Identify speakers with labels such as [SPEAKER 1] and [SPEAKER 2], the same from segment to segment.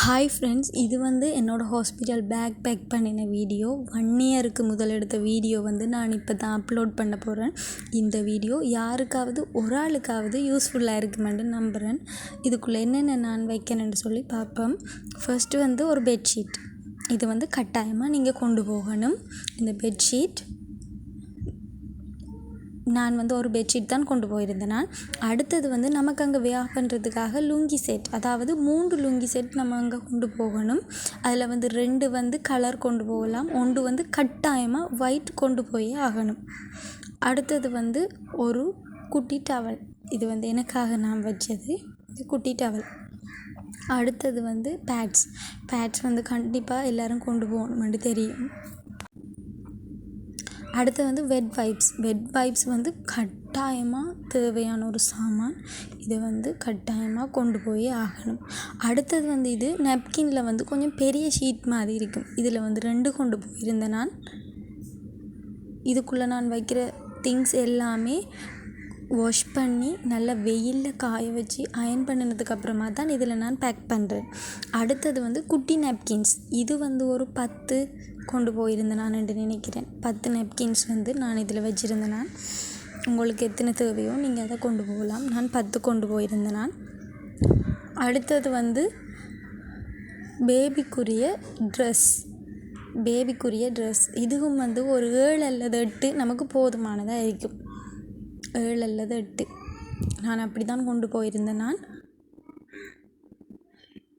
[SPEAKER 1] Hi friends இது வந்து என்னோடய ஹாஸ்பிட்டல் பேக் பேக் பண்ணின வீடியோ ஒன் இயருக்கு முதல் எடுத்த வீடியோ வந்து நான் இப்போ தான் அப்லோட் பண்ண போகிறேன் இந்த வீடியோ யாருக்காவது ஒரு ஆளுக்காவது யூஸ்ஃபுல்லாக இருக்குமென்று நம்புகிறேன் இதுக்குள்ளே என்னென்ன நான் வைக்கணும்னு சொல்லி பார்ப்போம். ஃபர்ஸ்ட்டு வந்து ஒரு பெட்ஷீட் இது வந்து கட்டாயமாக நீங்கள் கொண்டு போகணும். இந்த பெட்ஷீட் நான் வந்து ஒரு பெட்ஷீட் தான் கொண்டு போயிருந்தேன் நான் அடுத்தது வந்து நமக்கு அங்கே வியர் பண்ணுறதுக்காக லுங்கி செட் அதாவது மூன்று லுங்கி செட் நம்ம அங்கே கொண்டு போகணும். அதில் வந்து ரெண்டு வந்து கலர் கொண்டு போகலாம் ஒன்று வந்து கட்டாயமாக ஒயிட் கொண்டு போய் ஆகணும். அடுத்தது வந்து ஒரு குட்டி டவல் இது வந்து எனக்காக நான் வச்சது இது குட்டி டவல் அடுத்தது வந்து பேட்ஸ் பேட்ஸ் வந்து கண்டிப்பாக எல்லோரும் கொண்டு போகணுமென்று தெரியும். அடுத்து வந்து வெட் வைப்ஸ் வெட் வைப்ஸ் வந்து கட்டாயமாக தேவையான ஒரு சாமான். இதை வந்து கட்டாயமாக கொண்டு போய் ஆகணும். அடுத்தது வந்து இது நெப்கினில் வந்து கொஞ்சம் பெரிய ஷீட் மாதிரி இருக்கும். இதில் வந்து ரெண்டு கொண்டு போயிருந்தேன் நான். இதுக்குள்ளே நான் வைக்கிற திங்ஸ் எல்லாமே வாஷ் பண்ணி நல்லா வெயிலில் காய வச்சு அயன் பண்ணினதுக்கு அப்புறமா தான் இதில் நான் பேக் பண்ணுறேன் அடுத்தது வந்து குட்டி நாப்கின்ஸ் இது வந்து ஒரு பத்து கொண்டு போயிருந்தேன் நான் என்று நினைக்கிறேன். பத்து நாப்கின்ஸ் வந்து நான் இதில் வச்சுருந்தேன் நான் உங்களுக்கு எத்தனை தேவையோ நீங்கள் அதை கொண்டு போகலாம். நான் பத்து கொண்டு போயிருந்தேன் நான் அடுத்தது வந்து பேபிக்குரிய ட்ரெஸ் பேபிக்குரிய ட்ரெஸ் இதுவும் வந்து ஒரு ஏழு அல்லது எட்டு நமக்கு போதுமானதாக இருக்கும். ஏழு அல்லது எட்டு. நான் அப்படி தான் கொண்டு போயிருந்தேன் நான்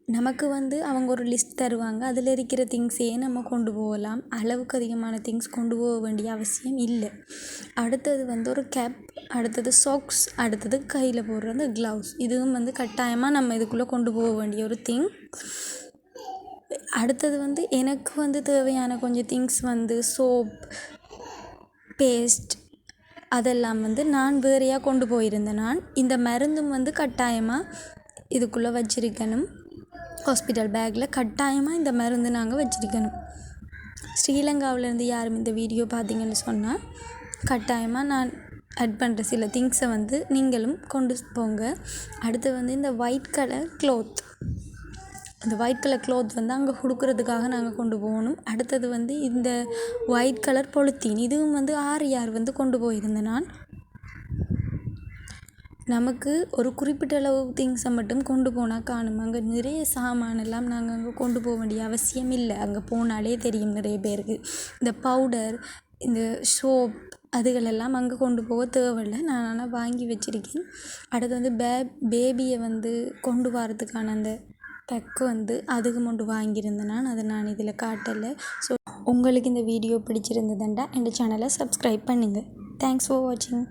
[SPEAKER 1] நமக்கு வந்து அவங்க ஒரு லிஸ்ட் தருவாங்க. அதில் இருக்கிற திங்ஸையே நம்ம கொண்டு போகலாம். அளவுக்கு அதிகமான திங்ஸ் கொண்டு போக வேண்டிய அவசியம் இல்லை. அடுத்தது வந்து ஒரு கேப் அடுத்தது சாக்ஸ் அடுத்தது கையில் போடுற அந்த க்ளவுஸ் இதுவும் வந்து கட்டாயமாக நம்ம இதுக்குள்ளே கொண்டு போக வேண்டிய ஒரு திங் அடுத்தது வந்து எனக்கு வந்து தேவையான கொஞ்சம் திங்ஸ் வந்து சோப் பேஸ்ட் அதெல்லாம் வந்து நான் வேறையாக கொண்டு போயிருந்தேன் நான். இந்த மருந்தும் வந்து கட்டாயமாக இதுக்குள்ளே வச்சிருக்கணும். ஹாஸ்பிட்டல் பேக்கில் கட்டாயமாக இந்த மருந்து நாங்கள் வச்சிருக்கணும். ஸ்ரீலங்காவிலேருந்து யாரும் இந்த வீடியோ பார்த்தீங்கன்னு சொன்னால் கட்டாயமாக நான் ஆட் பண்ணுற சில திங்ஸை வந்து நீங்களும் கொண்டு போங்க. அடுத்து வந்து இந்த ஒயிட் கலர் க்ளோத் அந்த ஒயிட் கலர் க்ளோத் வந்து அங்கே கொடுக்குறதுக்காக நாங்கள் கொண்டு போகணும். அடுத்தது வந்து இந்த ஒயிட் கலர் பொலித்தீன் இதுவும் வந்து ஆரியார் வந்து கொண்டு போயிருந்தேன் நான் நமக்கு ஒரு குறிப்பிட்ட அளவு திங்ஸை மட்டும் கொண்டு போனால் காணும். அங்கே நிறைய சாமான் எல்லாம் நாங்கள் அங்கே கொண்டு போக வேண்டிய அவசியம் இல்லை. அங்கே போனாலே தெரியும் நிறைய பேருக்கு. இந்த பவுடர் இந்த சோப் அதுகளெல்லாம் அங்கே கொண்டு போக தேவையில்லை. நான் ஆனால் வாங்கி வச்சுருக்கேன். அடுத்து வந்து பே பேபியை வந்து கொண்டு வரதுக்கான அந்த பெக்கு வந்து அதுக்கு மட்டும் வாங்கியிருந்தேன் நான். அதை நான் இதில் காட்டலை. ஸோ உங்களுக்கு இந்த வீடியோ பிடிச்சிருந்ததுண்டா? எங்கள் சேனலை சப்ஸ்கிரைப் பண்ணுங்கள் தேங்க்ஸ் ஃபார் வாட்சிங்